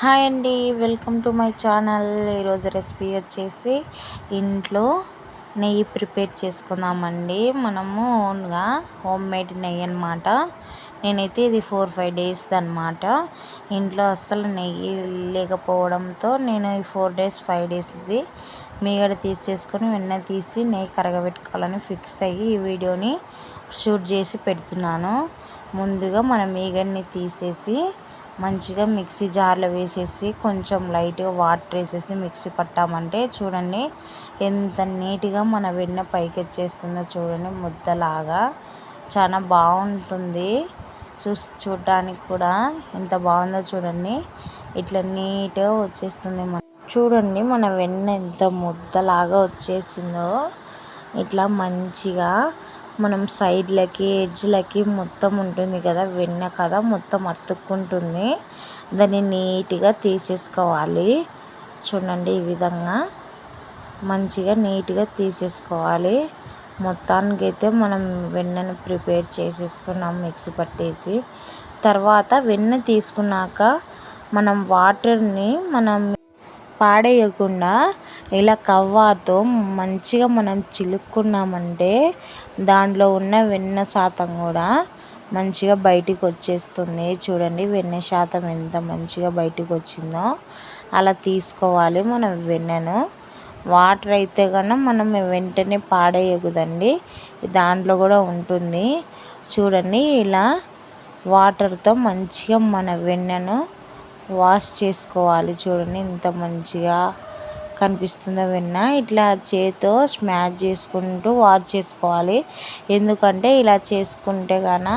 Hi అండి welcome to my channel. ఈరోజు recipe వచ్చేసి ఇంట్లో నెయ్యి ప్రిపేర్ చేసుకుందామండి. మనము ఓన్గా హోమ్ మేడ్ నెయ్యి అనమాట నేనైతే ఇది ఫోర్ ఫైవ్ డేస్ అనమాట ఇంట్లో అస్సలు నెయ్యి లేకపోవడంతో నేను ఈ ఫోర్ డేస్ ఫైవ్ డేస్ ఇది మీగడ తీసేసుకొని వెన్న తీసి నెయ్యి కరగబెట్టుకోవాలని ఫిక్స్ అయ్యి ఈ వీడియోని షూట్ చేసి పెడుతున్నాను. ముందుగా మనం మీగడిని తీసేసి మంచిగా మిక్సీ జార్లో వేసేసి కొంచెం లైట్గా వాటర్ వేసేసి మిక్సీ పట్టామంటే చూడండి ఎంత నీట్గా మన వెన్న పైకి వచ్చేస్తుందో చూడండి ముద్దలాగా. చాలా బాగుంటుంది. చూసి చూడడానికి కూడా ఎంత బాగుందో చూడండి. ఇట్లా నీట్గా వచ్చేస్తుంది మన చూడండి మన వెన్న ఎంత ముద్దలాగా వచ్చేసిందో. ఇట్లా మంచిగా మనం సైడ్లకి ఎడ్జ్లకి మొత్తం ఉంటుంది కదా వెన్న కదా మొత్తం అతుక్కుంటుంది. దాన్ని నీట్గా తీసేసుకోవాలి. చూడండి ఈ విధంగా మంచిగా నీట్గా తీసేసుకోవాలి. మొత్తానికైతే మనం వెన్నను ప్రిపేర్ చేసేసుకున్నాం మిక్సీ పట్టేసి. తర్వాత వెన్న తీసుకున్నాక మనం వాటర్ని మనం పాడేయకుండా ఇలా కవ్వాతో మంచిగా మనం చిలుక్కున్నామంటే దాంట్లో ఉన్న వెన్న శాతం కూడా మంచిగా బయటికి వచ్చేస్తుంది. చూడండి వెన్న శాతం ఎంత మంచిగా బయటికి వచ్చిందో. అలా తీసుకోవాలి మనం వెన్నను. వాటర్ అయితే కన్నా మనం వెంటనే పాడేయకూడదండి. దాంట్లో కూడా ఉంటుంది. చూడండి ఇలా వాటర్తో మంచిగా మన వెన్నను వాష్ చేసుకోవాలి చూడండి. ఇంత మంచిగా కనిపిస్తుందో వెన్న. ఇట్లా చేతితో స్మాష్ చేసుకుంటూ వాష్ చేసుకోవాలి. ఎందుకంటే ఇలా చేసుకుంటే కన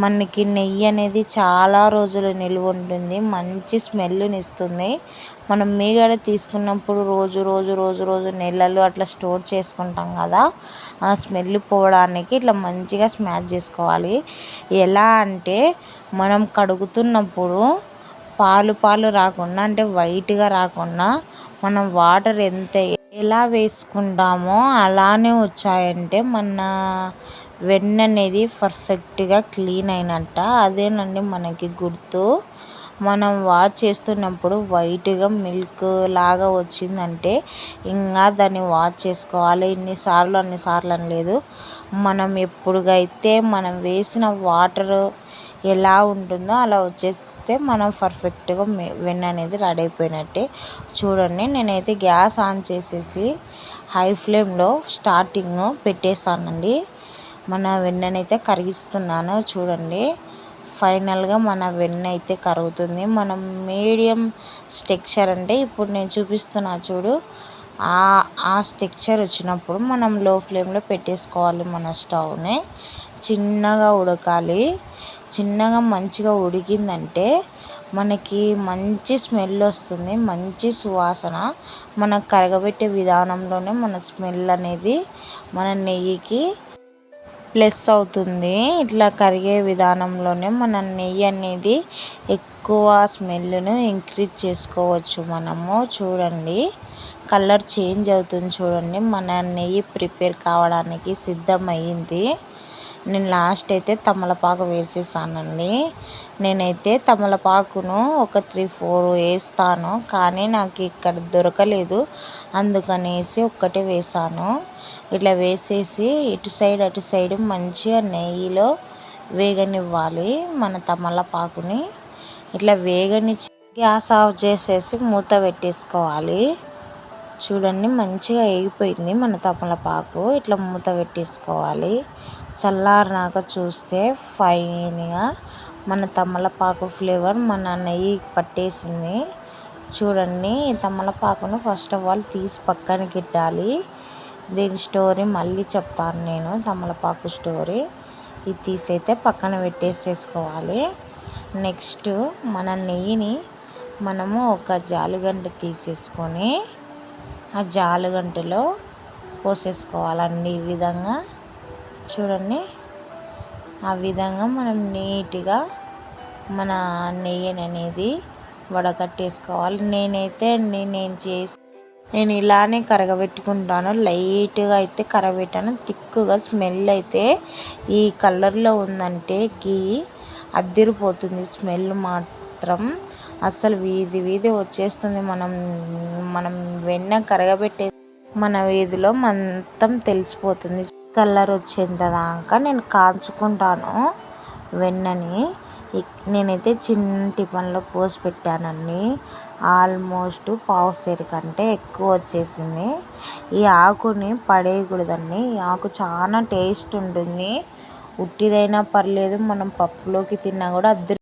మనకి నెయ్యి అనేది చాలా రోజులు నిలువ ఉంటుంది. మంచి స్మెల్ని ఇస్తుంది మనం మీగడ తీసుకున్నప్పుడు రోజు రోజు రోజు రోజు నెలలు అట్లా స్టోర్ చేసుకుంటాం కదా. ఆ స్మెల్ పోవడానికి ఇట్లా మంచిగా స్మాష్ చేసుకోవాలి. ఎలా అంటే మనం కడుగుతున్నప్పుడు పాలు పాలు రాకుండా అంటే వైట్గా రాకుండా మనం వాటర్ ఎంత ఎలా వేసుకుంటామో అలానే వచ్చాయంటే మన వెన్న అనేది పర్ఫెక్ట్గా క్లీన్ అయినట్ట. అదేనండి మనకి గుర్తు. మనం వాష్ చేస్తున్నప్పుడు వైట్గా మిల్క్ లాగా వచ్చిందంటే ఇంకా దాన్ని వాష్ చేసుకోవాలి. ఇన్నిసార్లు అన్నిసార్లు అని లేదు. మనం ఎప్పుడుగైతే మనం వేసిన వాటర్ ఎలా ఉంటుందో అలా చేస్తే మనం పర్ఫెక్ట్గా వెన్న అనేది రెడీ అయిపోయినట్టే. చూడండి నేనైతే గ్యాస్ ఆన్ చేసేసి హై ఫ్లేమ్లో స్టార్టింగ్ పెట్టేసానండి మన వెన్ననైతే కరిగిస్తున్నాను చూడండి. ఫైనల్గా మన వెన్న అయితే కరుగుతుంది. మనం మీడియం స్టెక్చర్ అంటే ఇప్పుడు నేను చూపిస్తున్నా చూడు ఆ స్టెక్చర్ వచ్చినప్పుడు మనం లో ఫ్లేమ్లో పెట్టేసుకోవాలి మన స్టవ్ని. చిన్నగా ఉడకాలి. చిన్నగా మంచిగా ఉడికిందంటే మనకి మంచి స్మెల్ వస్తుంది మంచి సువాసన. మనం కరగబెట్టే విధానంలోనే మన స్మెల్ అనేది మన నెయ్యికి ప్లస్ అవుతుంది. ఇట్లా కరిగే విధానంలోనే మన నెయ్యి అనేది ఎక్కువ స్మెల్ను ఇంక్రీజ్ చేసుకోవచ్చు మనము. చూడండి కలర్ చేంజ్ అవుతుంది చూడండి. మన నెయ్యి ప్రిపేర్ కావడానికి సిద్ధమైంది. నేను లాస్ట్ అయితే తమలపాకు వేసేసానండి. నేనైతే తమలపాకును ఒక త్రీ ఫోర్ వేస్తాను. కానీ నాకు ఇక్కడ దొరకలేదు. అందుకనేసి ఒక్కటే వేసాను. ఇట్లా వేసేసి ఇటు సైడ్ అటు సైడ్ మంచిగా నెయ్యిలో వేగనివ్వాలి మన తమలపాకుని. ఇట్లా వేగని గ్యాస్ ఆఫ్ చేసేసి మూత పెట్టేసుకోవాలి. చూడండి మంచిగా వేగిపోయింది మన తమలపాకు ఇట్లా మూత పెట్టేసుకోవాలి. చల్లారినాక చూస్తే ఫైన్గా మన తమలపాకు ఫ్లేవర్ మన నెయ్యి పట్టేసింది. చూడండి తమలపాకును ఫస్ట్ ఆఫ్ ఆల్ తీసి పక్కన పెట్టాలి దీని స్టోరీ మళ్ళీ చెప్తాను నేను తమలపాకు స్టోరీ. ఇది తీసైతే పక్కన పెట్టేసేసుకోవాలి. నెక్స్ట్ మన నెయ్యిని మనము ఒక జాలుగంట తీసేసుకొని ఆ జాలుగంటలో పోసేసుకోవాలండి ఈ విధంగా. చూడండి. ఆ విధంగా మనం నీట్గా మన నెయ్యిని అనేది వడకట్టేసుకోవాలి. నేనైతే అండి నేను చేసి నేను ఇలానే కరగబెట్టుకుంటాను. లైట్గా అయితే కరగబెట్టాను. థిక్గా స్మెల్ అయితే ఈ కలర్లో ఉందంటే గీ అద్దిరిపోతుంది స్మెల్ మాత్రం. అస్సలు వీధి వీధి వచ్చేస్తుంది. మనం మనం వెన్న కరగబెట్టే మన వీధిలో మొత్తం తెలిసిపోతుంది. కలర్ వచ్చేంత దాకా నేను కాంచుకుంటాను వెన్నని. నేనైతే చిన్న టిఫన్లో పోసి పెట్టానండి. ఆల్మోస్ట్ పావు సేరు కంటే ఎక్కువ వచ్చేసింది. ఈ ఆకుని పడేయకూడదండి. ఈ ఆకు చాలా టేస్ట్ ఉంటుంది. ఉట్టిదైనా పర్లేదు మనం పప్పులోకి తిన్నా కూడా అద్దరి